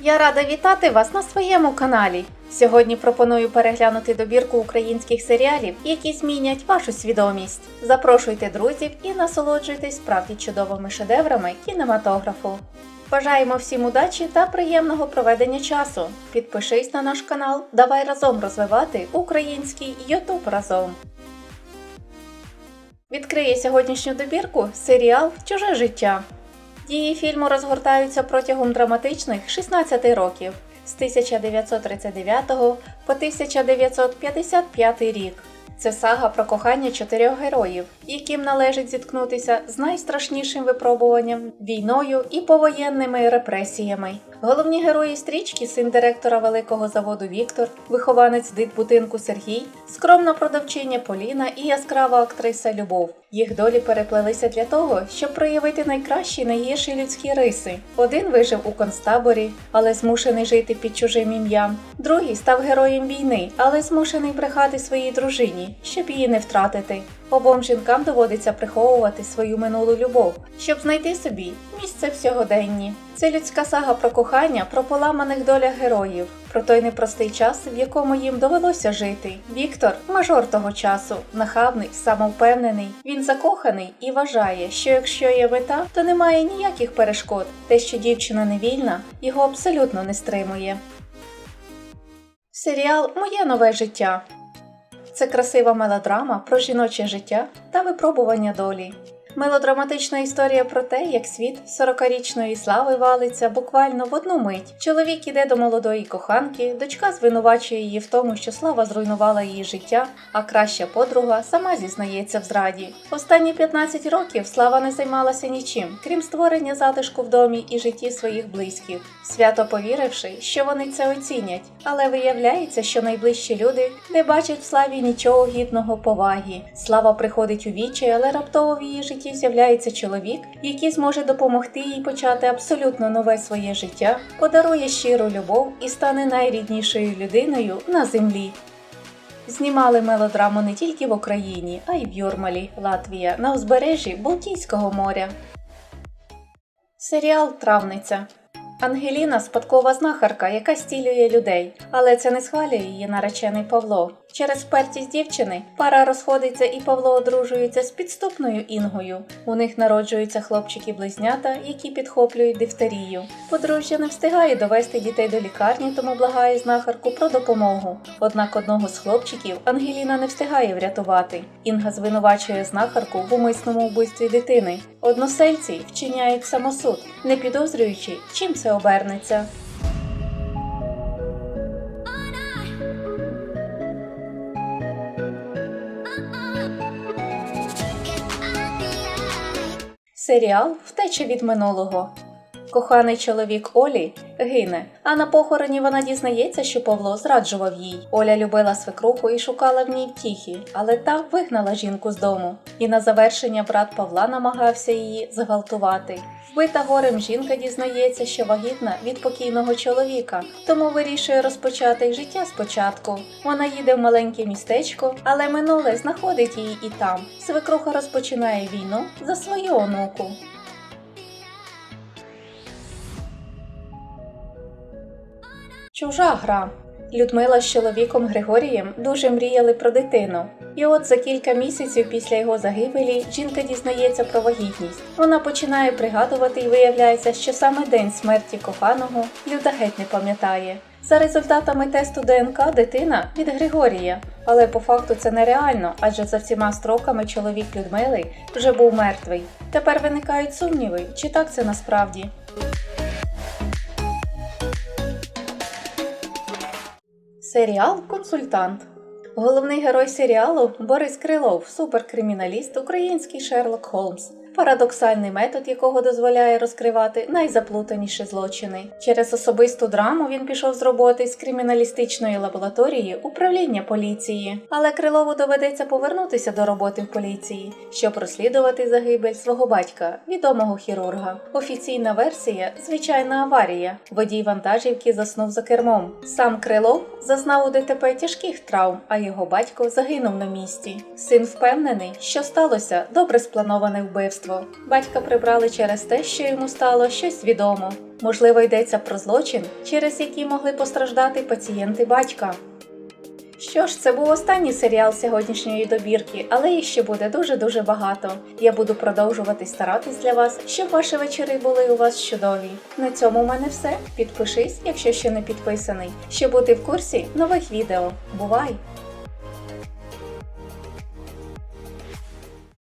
Я рада вітати вас на своєму каналі. Сьогодні пропоную переглянути добірку українських серіалів, які змінять вашу свідомість. Запрошуйте друзів і насолоджуйтесь справді чудовими шедеврами кінематографу. Бажаємо всім удачі та приємного проведення часу. Підпишись на наш канал, давай разом розвивати український Ютуб разом. Відкриє сьогоднішню добірку серіал Чуже життя. Дії фільму розгортаються протягом драматичних 16 років з 1939 по 1955 рік. Це сага про кохання чотирьох героїв, яким належить зіткнутися з найстрашнішим випробуванням війною і повоєнними репресіями. Головні герої стрічки син директора великого заводу Віктор, вихованець дитбудинку Сергій, скромна продавчиня Поліна і яскрава актриса Любов. Їх долі переплелися для того, щоб проявити найкращі і найгірші людські риси. Один вижив у концтаборі, але змушений жити під чужим ім'ям. Другий став героєм війни, але змушений брехати своїй дружині, щоб її не втратити. Обом жінкам доводиться приховувати свою минулу любов, щоб знайти собі місце в сьогоденні. Це людська сага про кохання, про поламаних долях героїв, про той непростий час, в якому їм довелося жити. Віктор мажор того часу, нахабний, самовпевнений. Він закоханий і вважає, що якщо є мета, то немає ніяких перешкод. Те, що дівчина не вільна, його абсолютно не стримує. Серіал Моє нове життя. Це красива мелодрама про жіноче життя та випробування долі. Мелодраматична історія про те, як світ 40-річної слави валиться буквально в одну мить. Чоловік іде до молодої коханки, дочка звинувачує її в тому, що слава зруйнувала її життя, а краща подруга сама зізнається в зраді. Останні 15 років слава не займалася нічим, крім створення затишку в домі і житті своїх близьких, свято повіривши, що вони це оцінять. Але виявляється, що найближчі люди не бачать в славі нічого гідного поваги. Слава приходить у вічі, але раптово в її житті з'являється чоловік, який зможе допомогти їй почати абсолютно нове своє життя, подарує щиру любов і стане найріднішою людиною на землі. Знімали мелодраму не тільки в Україні, а й в Юрмалі, Латвія, на узбережжі Балтійського моря. Серіал Травниця. Ангеліна спадкова знахарка, яка стілює людей, але це не схвалює її наречений Павло. Через впертість дівчини пара розходиться і Павло одружується з підступною Інгою. У них народжуються хлопчики-близнята, які підхоплюють дифтерію. Подружжя не встигає довести дітей до лікарні, тому благає знахарку про допомогу. Однак одного з хлопчиків Ангеліна не встигає врятувати. Інга звинувачує знахарку в умисному вбивстві дитини. Односельці вчиняють самосуд, не підозрюючи, чим це обернеться. Серіал Втеча від минулого. Коханий чоловік Олі гине, а на похороні вона дізнається, що Павло зраджував їй. Оля любила свекруху і шукала в ній втіхи, але та вигнала жінку з дому. І на завершення брат Павла намагався її зґвалтувати. Вбита горем жінка дізнається, що вагітна від покійного чоловіка, тому вирішує розпочати життя спочатку. Вона їде в маленьке містечко, але минуле знаходить її і там. Свекруха розпочинає війну за свою онуку. Чужа гра. Людмила з чоловіком Григорієм дуже мріяли про дитину. І от за кілька місяців після його загибелі жінка дізнається про вагітність. Вона починає пригадувати і виявляється, що саме день смерті коханого Люда геть не пам'ятає. За результатами тесту ДНК дитина від Григорія, але по факту це нереально, адже за всіма строками чоловік Людмили вже був мертвий. Тепер виникають сумніви, чи так це насправді. Серіал Консультант. Головний герой серіалу Борис Крилов, суперкриміналіст, український Шерлок Холмс. Парадоксальний метод, якого дозволяє розкривати найзаплутаніші злочини. Через особисту драму він пішов з роботи з криміналістичної лабораторії управління поліції. Але Крилову доведеться повернутися до роботи в поліції, щоб розслідувати загибель свого батька, відомого хірурга. Офіційна версія звичайна аварія. Водій вантажівки заснув за кермом. Сам Крилов зазнав у ДТП тяжких травм, а його батько загинув на місці. Син впевнений, що сталося добре сплановане вбивство. Вбивство. Батька прибрали через те, що йому стало щось відомо. Можливо, йдеться про злочин, через який могли постраждати пацієнти батька. Що ж, це був останній серіал сьогоднішньої добірки, але їх ще буде дуже-дуже багато. Я буду продовжувати старатись для вас, щоб ваші вечори були у вас чудові. На цьому в мене все. Підпишись, якщо ще не підписаний, щоб бути в курсі нових відео. Бувай!